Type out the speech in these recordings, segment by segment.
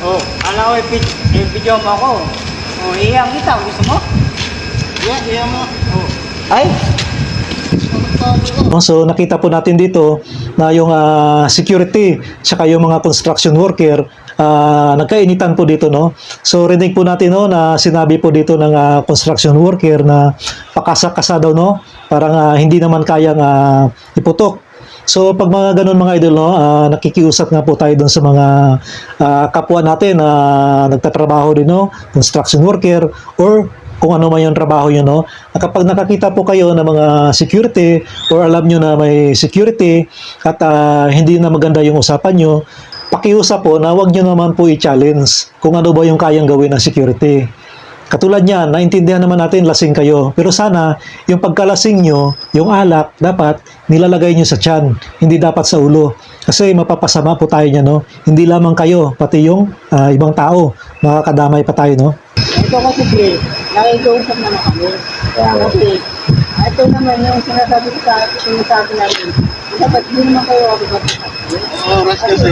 Oh, ala ko, yung video mo ako. Oh, iyang kita, gusto mo? Yeah, yeah mo. Oh. Ay, No? So nakita po natin dito na yung ah, security tsaka yung mga construction worker ah, nagkainitan po dito no. So rinig po natin no na sinabi po dito ng ah, construction worker na pakasa-kasa daw no. Parang ah, hindi naman kayang ah, iputok. So pag mga ganun mga idol no, ah, nakikiusap nga po tayo doon sa mga ah, kapwa natin na nagtatrabaho din no, construction worker or kung ano man yung trabaho yun, no? At Kapag nakakita po kayo ng mga security or alam nyo na may security at ah, hindi na maganda yung usapan nyo, pakiusap po na wag nyo naman po i-challenge kung ano ba yung kayang gawin ng security. Katulad niyan, naintindihan naman natin lasing kayo. Pero sana, yung pagkalasing nyo, yung alak, dapat nilalagay nyo sa tiyan, hindi dapat sa ulo. Kasi mapapasama po tayo niya, no? Hindi lamang kayo, pati yung ah, ibang tao, makakadamay pa tayo, no? ito kasi pre, nakikiusap naman kami. Kaya kasi, ito naman yung sinasabi sa sinasabi namin. Dapat hindi naman kayo ako Oras kasi.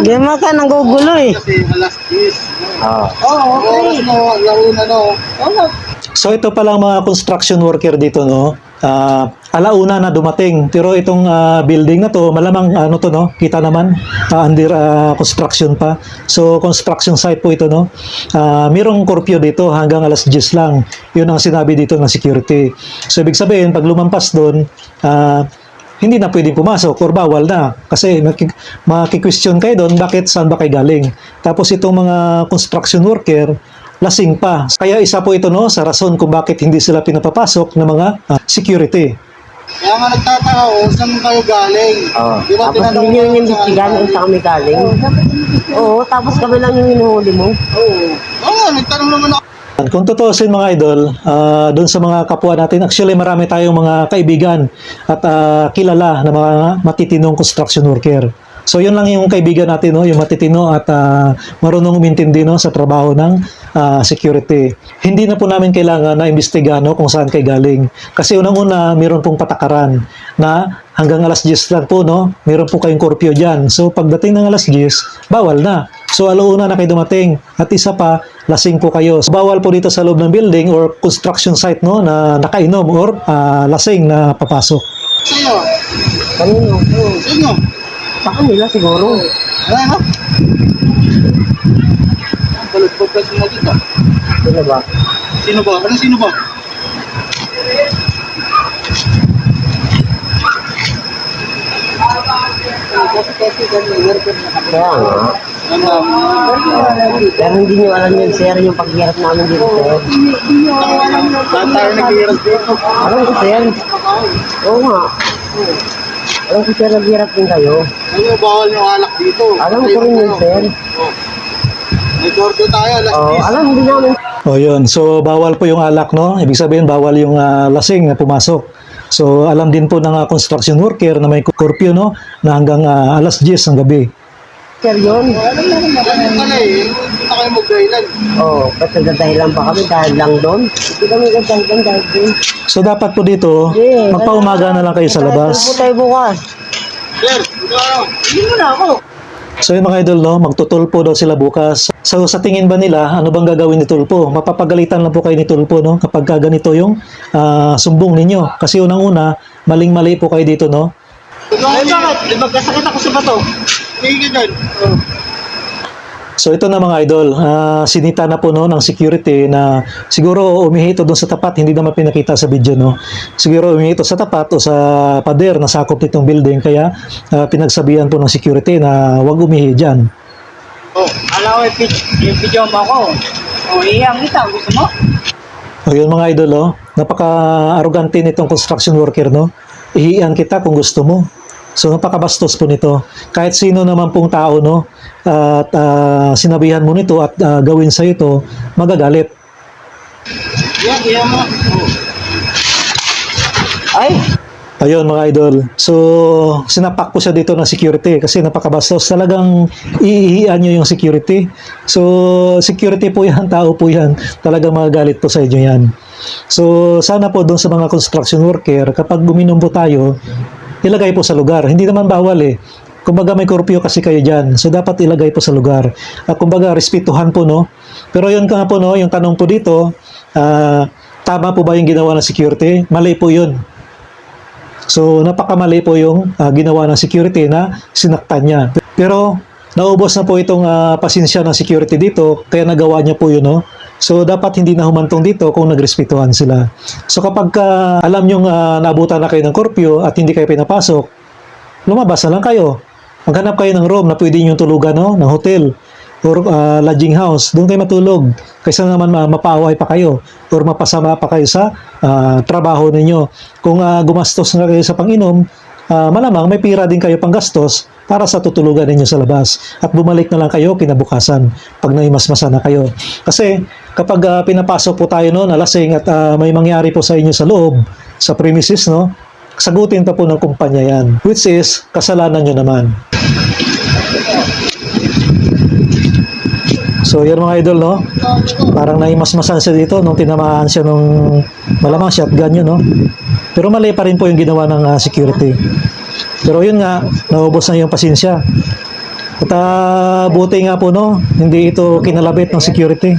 Di mo ka nagugulo eh. Kasi alas 10. Oo, Oh, okay. oras mo, laro na no. Oo, So ito pa lang mga construction worker dito no. Ah, alauna na dumating pero itong ah, building na to malamang ano to no kita naman ah, under ah, construction pa so construction site po ito no Ah, mayroong curfew dito hanggang alas 10 lang yun ang sinabi dito ng security so ibig sabihin pag lumampas doon ah, hindi na pwedeng pumasok or bawal na kasi maki- maki-question kayo doon bakit saan ba kayo galing tapos itong mga construction worker lasing pa kaya isa po ito no sa rason kung bakit hindi sila pinapapasok ng mga ah, security Kaya nga nagtataka ko, saan kayo galing? Oo. Di ba Tapos hindi nyo ano? kung saan kami galing. Oo, tapos kami lang yung hinuhuli mo. Oo. Oo nga, nagtanong naman ako. Kung tutuusin mga idol, ah, doon sa mga kapwa natin, actually marami tayong mga kaibigan at ah, kilala na mga matitinong construction worker. So yun lang yung kaibigan natin, no? yung matitino at ah, marunong umintindi no? sa trabaho ng ah, security. Hindi na po namin kailangan na imbestigahan no? kung saan kayo galing. Kasi unang-una, meron pong patakaran na hanggang alas 10 lang po, no? meron po kayong curfew dyan. So pagdating ng alas 10, bawal na. So alauna na kayo dumating. At isa pa, lasing po kayo. So, bawal po dito sa loob ng building or construction site no na nakainom or ah, lasing na papasok. Sa'yo? Kanino? Sa inyo? Sa kanila siguro. Ano no? Balot po kasi mo dito. Sino ba? Sino ba? Ano sino ba? kasi kasi ganun, worker na kami. Pero hindi nyo alam yun, sir, yung paghirap namin dito, sir. Lahat tayo naghihirap dito. Alam ko, sir. Oo nga. Alam ko, sir, naghirap din kayo. Ano bawal yung alak dito? Alam ko rin yun, sir. May curfew tayo, alas 10. alam din namin. O yun, so bawal po yung alak no. Ibig sabihin bawal yung ah, lasing na pumasok. So alam din po ng ah, construction worker na may curfew no na hanggang ah, alas 10 ng gabi. Sir, yun. Na naman pala eh. Hindi na kayo mag-dahilan. Oo, ba't nagdadahilan pa kami dahil lang doon? Hindi kami nagdadahilan dahil doon. So dapat po dito, Yeah. magpaumaga na lang kayo sa labas. po tayo bukas. Sir? Hindi mo na ako. So yun mga idol, no, magtutulpo daw sila bukas. So sa tingin ba nila, ano bang gagawin ni Tulpo? Mapapagalitan lang po kayo ni Tulpo, no? Kapag ka ganito yung ah, sumbong ninyo. Kasi unang-una, maling-mali po kayo dito, no? Eh bakit? Eh magkasakit ako sa bato. Tingin ka dyan. So ito na mga idol, ah, sinita na po no ng security na siguro umihi ito doon sa tapat, hindi naman pinakita sa video no. Siguro umihi ito sa tapat o sa pader na sakop nitong building kaya ah, pinagsabihan po ng security na wag umihi diyan. Oh, ala ko, yung video mo ako. Oh, iyang kita, gusto mo? O yun mga idol, oh, napaka-arrogante nitong construction worker, no? Ihiyan kita kung gusto mo. So, napakabastos po nito. Kahit sino naman pong tao, no? At ah, sinabihan mo nito at ah, gawin sa ito, magagalit. Yan mo. Oh. Ay, Ayun mga idol. So, sinapak po siya dito ng security kasi napakabastos. Talagang iihiyan nyo yung security. So, security po yan, tao po yan. Talagang magagalit po sa inyo yan. So, sana po doon sa mga construction worker, kapag buminom po tayo, ilagay po sa lugar. Hindi naman bawal eh. Kumbaga may kurpyo kasi kayo dyan. So dapat ilagay po sa lugar. At kumbaga respetuhan po no. Pero yun nga po no, yung tanong po dito, ah, tama po ba yung ginawa ng security? Mali po yun. So napakamali po yung ah, ginawa ng security na sinaktan niya. Pero naubos na po itong ah, pasensya ng security dito, kaya nagawa niya po yun no. So dapat hindi na humantong dito kung nagrespetuhan sila. So kapag ka alam nyo naabutan na kayo ng kurpyo at hindi kayo pinapasok, lumabas na lang kayo. Maghanap kayo ng room na pwede nyo tulugan no, ng hotel or ah, lodging house. Doon kayo matulog. Kaysa naman ma- mapaaway pa kayo or mapasama pa kayo sa ah, trabaho ninyo. Kung ah, gumastos na kayo sa panginom, ah, malamang may pira din kayo pang gastos para sa tutulugan ninyo sa labas. At bumalik na lang kayo kinabukasan pag naimasmasa na kayo. Kasi kapag ah, pinapasok po tayo no, nalasing at ah, may mangyari po sa inyo sa loob, sa premises, no, sagutin pa po ng kumpanya yan. Which is, kasalanan nyo naman. So, yan mga idol, no? Parang naimasmasan siya dito nung tinamaan siya nung malamang shotgun yun, no? Pero mali pa rin po yung ginawa ng ah, security. Pero yun nga, naubos na yung pasensya. At ah, buti nga po, no? Hindi ito kinalabit ng security.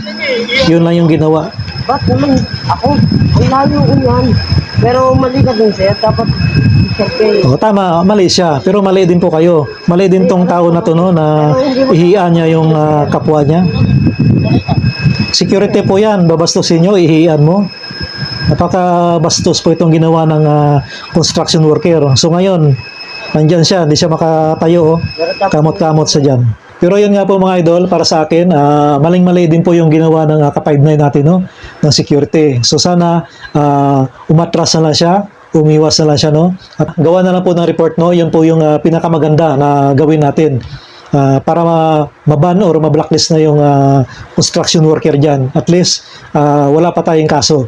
Yun lang yung ginawa. Ba't naman ako? Ang layo ko yan. Pero mali ka din sir. Dapat sir kayo. O, tama, mali siya. Pero mali din po kayo. Mali din tong tao na to, no, na ihian niya yung ah, kapwa niya. Security po yan. Babastusin nyo, ihian mo. Napaka-bastos po itong ginawa ng ah, construction worker. So ngayon, nandyan siya, hindi siya makatayo. Oh. Kamot-kamot sa dyan. Pero yun nga po mga idol, para sa akin, ah, maling-mali din po yung ginawa ng uh, ka-59 natin, no? ng security. So sana ah, umatras na lang siya, umiwas na lang siya, no? At gawa na lang po ng report, no? Yun po yung ah, pinakamaganda na gawin natin. Ah, para ma- maban or ma-blacklist na yung ah, construction worker dyan. At least, ah, wala pa tayong kaso.